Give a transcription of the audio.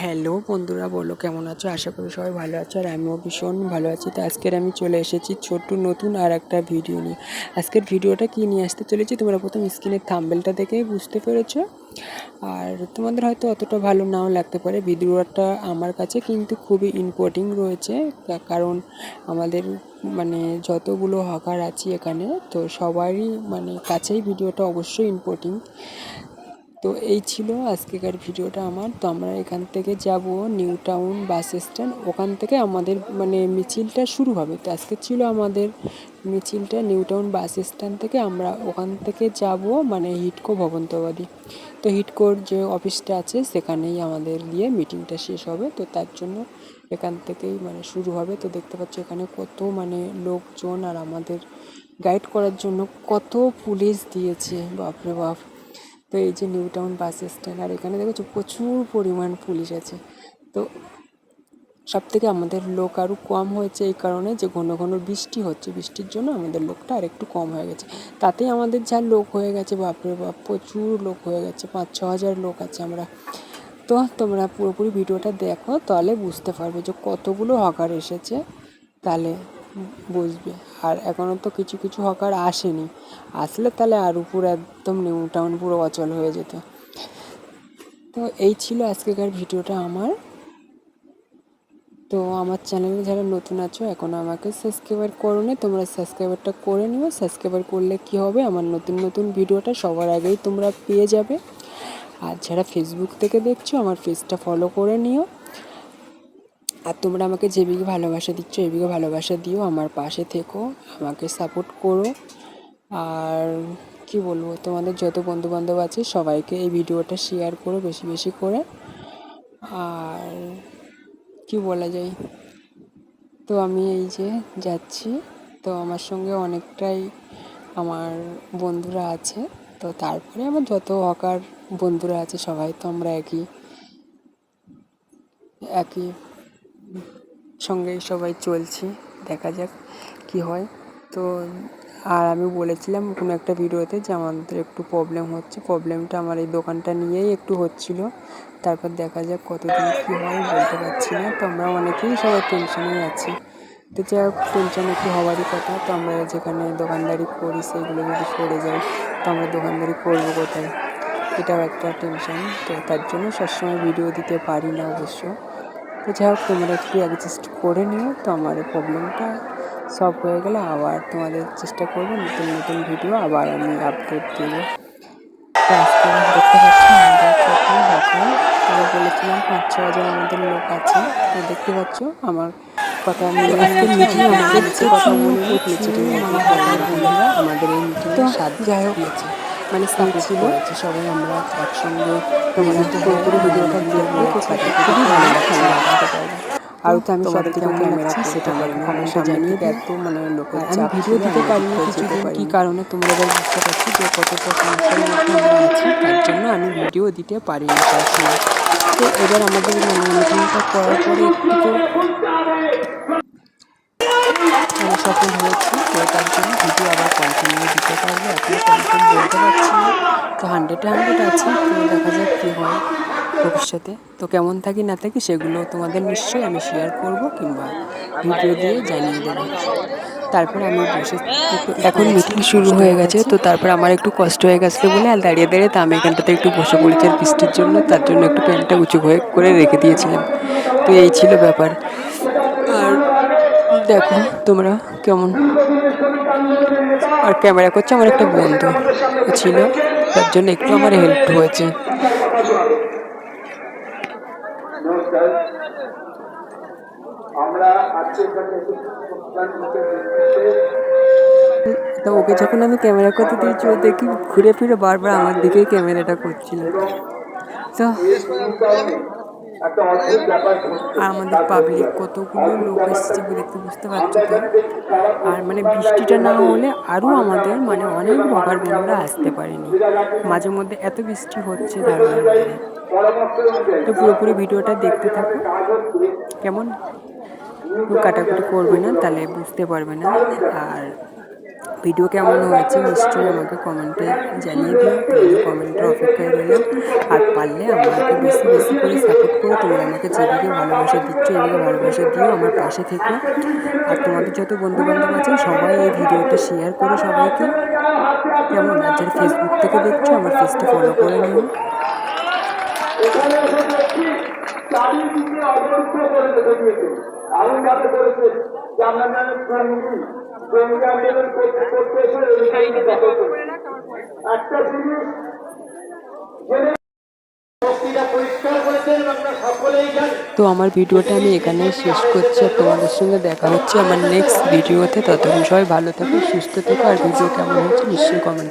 Hello বন্ধুরা, বলো কেমন আছো? আশা করি সবাই ভালো আছো আর আমিও ভীষণ ভালো আছি। তো আজকের আমি চলে এসেছি ছোট্ট নতুন আর একটা ভিডিও নিয়ে। আজকের ভিডিওটা কী নিয়ে আসতে চলেছি? তোমরা প্রথম স্ক্রিনের থাম্বেলটা দেখেই বুঝতে পেরেছ। আর তোমাদের হয়তো অতটা ভালো নাও লাগতে পারে, ভিডিওটা আমার কাছে কিন্তু খুবই ইম্পর্টিং রয়েছে। কারণ আমাদের মানে যতগুলো হকার আছি এখানে, তো সবারই মানে কাছেই ভিডিওটা অবশ্যই ইম্পর্টিং তো এই ছিল আজকেকার ভিডিওটা আমার। তো আমরা এখান থেকে যাব নিউ টাউন বাস স্ট্যান্ড। ওখান থেকে আমাদের মানে মিছিলটা শুরু হবে। তো আজকে ছিল আমাদের মিছিলটা নিউ টাউন বাস স্ট্যান্ড থেকে। আমরা ওখান থেকে যাব মানে হিটকো ভবন্তবাদী তো হিটকোর যে অফিসটা আছে, সেখানেই আমাদের গিয়ে মিটিংটা শেষ হবে। তো তার জন্য এখান থেকেই মানে শুরু হবে। তো দেখতে পাচ্ছ এখানে কত মানে লোকজন আর আমাদের গাইড করার জন্য কত পুলিশ দিয়েছে। বাপরে বাপ! তো এই যে নিউ টাউন বাস স্ট্যান্ড, আর এখানে দেখেছ প্রচুর পরিমাণ পুলিশ আছে। তো সব থেকে আমাদের লোক আরও কম হয়েছে এই কারণে যে ঘন ঘন বৃষ্টি হচ্ছে, বৃষ্টির জন্য আমাদের লোকটা আর একটু কম হয়ে গেছে। তাতেই আমাদের যা লোক হয়ে গেছে, বাপরে বাপ, প্রচুর লোক হয়ে গেছে, পাঁচ ছ হাজার লোক আছে আমরা। তো তোমরা পুরোপুরি ভিডিওটা দেখো, তাহলে বুঝতে পারবে যে কতগুলো হকার এসেছে। তাহলে বুঝবে। আর এখনও তো কিছু কিছু হকার আসেনি। আসলে তাহলে আর পুরো একদম নিউ টাউন পুরো অচল হয়ে যেত। তো এই ছিল আজকেকার ভিডিওটা আমার। তো আমার চ্যানেলে যারা নতুন আছো, এখন আমাকে সাবস্ক্রাইবার করো না তোমরা সাবস্ক্রাইবারটা করে নিও। সাবস্ক্রাইবার করলে কি হবে? আমার নতুন নতুন ভিডিওটা সবার আগেই তোমরা পেয়ে যাবে। আর যারা ফেসবুক থেকে দেখছ, আমার পেজটা ফলো করে নিও। আর তোমরা আমাকে যেদিকে ভালোবাসা দিচ্ছ এদিকে ভালোবাসা দিও, আমার পাশে থেকো, আমাকে সাপোর্ট করো। আর কি বলব, তোমাদের যত বন্ধু বান্ধব আছে, সবাইকে এই ভিডিওটা শেয়ার করো বেশি বেশি করে। আর কি বলা যায়, তো আমি এই যে যাচ্ছি, তো আমার সঙ্গে অনেকটাই আমার বন্ধুরা আছে, তো তারপরে আমার যত হকার বন্ধুরা আছে, সবাই তো আমরা একই একই সঙ্গেই সবাই চলছি, দেখা যাক কি হয়। তো, আর আমি বলেছিলাম কোনো একটা ভিডিওতে যে আমাদের একটু প্রবলেম হচ্ছে। প্রবলেমটা আমার এই দোকানটা নিয়েই একটু হচ্ছিল। তারপর দেখা যাক কতদিন কী হয়, বলতে পারছি না। তো আমরা অনেকেই সবাই টেনশনেই আছি। তো যাই হোক টেনশন একটু হওয়ারই কথা। তো আমরা যেখানে দোকানদারি করি সেইগুলো যদি সরে যায়, তো আমরা দোকানদারি করব কোথায়? এটাও একটা টেনশন তো তার জন্য সবসময় ভিডিও দিতে পারি না অবশ্য। তো যাই হোক তোমরা একটু অ্যাডজাস্ট করে নিও। তো আমার এই প্রবলেমটা সলভ হয়ে গেলে আবার তোমাদের চেষ্টা করব নতুন নতুন ভিডিও আবার আমি আপলোড দেবো। তো আজকে দেখতে পাচ্ছি কত আমি বলেছিলাম পাঁচ ছ হাজার আমাদের লোক আছে। তো দেখতে পাচ্ছ আমার কথা আজকে মিটিং আমাদের যে কথা বলে মিটিং আমাদের এই মিটিংয়ে সাত যাই হোক। মানে ছিল। সবাই আমরা একসঙ্গে ভিডিওটা দেখব খুবই ভালো লাগছে। আর তো আমি সব থেকে সেটা আমার কমেন্টে জানিয়ে এত মানে লোকের আমি ভিডিও দিতে কিছুদিন কী কারণে তোমরা এবার বুঝতে পারছি যে কতটা সমস্যার মধ্যে আমরা আছি। তার জন্য আমি ভিডিও দিতে পারিনি সবসময় তো এবার আমাদের মানে মিটিংটা করার পরে একটু তো তো হান্ড্রেডে হান্ড্রেড আছে, তো দেখা যাক কী হয় ভবিষ্যতে। তো কেমন থাকি না থাকি সেগুলো তোমাদের নিশ্চয়ই আমি শেয়ার করব কিংবা ভিডিও দিয়ে জানিয়ে দেবো। তারপর আমি বসে এখন মিটিং শুরু হয়ে গেছে, তো তারপর আমার একটু কষ্ট হয়ে গেছিল বলে আর দাঁড়িয়ে দাঁড়িয়ে তো আমি এখানটাতে একটু বসে পড়েছি আর বৃষ্টির জন্য, তার জন্য একটু প্যান্টটা উঁচু হয়ে করে রেখে দিয়েছিলাম। তো এই ছিল ব্যাপার। আর দেখো তোমরা কেমন? আর ক্যামেরা করছে আমার একটা বন্ধু ছিল তার জন্য একটু আমার হেল্প হয়েছে। তো ওকে যখন আমি ক্যামেরা করতে দিয়েছি, ও দেখি ঘুরে ফিরে বারবার আমার দিকেই ক্যামেরাটা করছিল। তো আর আমাদের পাবলিক কতগুলো লোক এসেছে দেখতে বুঝতে পারছ তো আর মানে বৃষ্টিটা না হলে আরও আমাদের মানে অনেক বকার বন্ধুরা আসতে পারেনি। মাঝে মধ্যে এত বৃষ্টি হচ্ছে ধারণা নেই। পরামর্শ অনুযায়ী তো পুরোপুরি ভিডিওটা দেখতে থাকো। কেমন? কাটাকুটি করবে না তাহলে বুঝতে পারবে না। আর ভিডিও কেমন হয়েছে নিশ্চয়ই আমাকে কমেন্টে জানিয়ে দিও। তোমাদের কমেন্টের অপেক্ষায় রইলাম। আর পারলে আমাকে বেশি বেশি করে সাপোর্ট করো। তোমরা আমাকে যেদিকে ভালোবাসা দিচ্ছ এদিকে ভালোবাসা দিও আমার পাশে থেকো। আর তোমাদের যত বন্ধু বান্ধব আছে, সবাই এই ভিডিওটা শেয়ার করো সবাইকে। কেমন? আর যারা ফেসবুক থেকে দেখছ, আমার পেজটা ফলো করে নিও। এমন ভাবে করেছে, যে আপনাদের একটা জিনিস তো আমার ভিডিওটা আমি এখানে শেষ করছি আর তোমাদের সঙ্গে দেখা হচ্ছে আমার নেক্সট ভিডিওতে। ততক্ষণ সবাই ভালো থাকো, সুস্থ থেকো, আর ভিডিও কেমন হচ্ছে নিশ্চয়ই কমেন্ট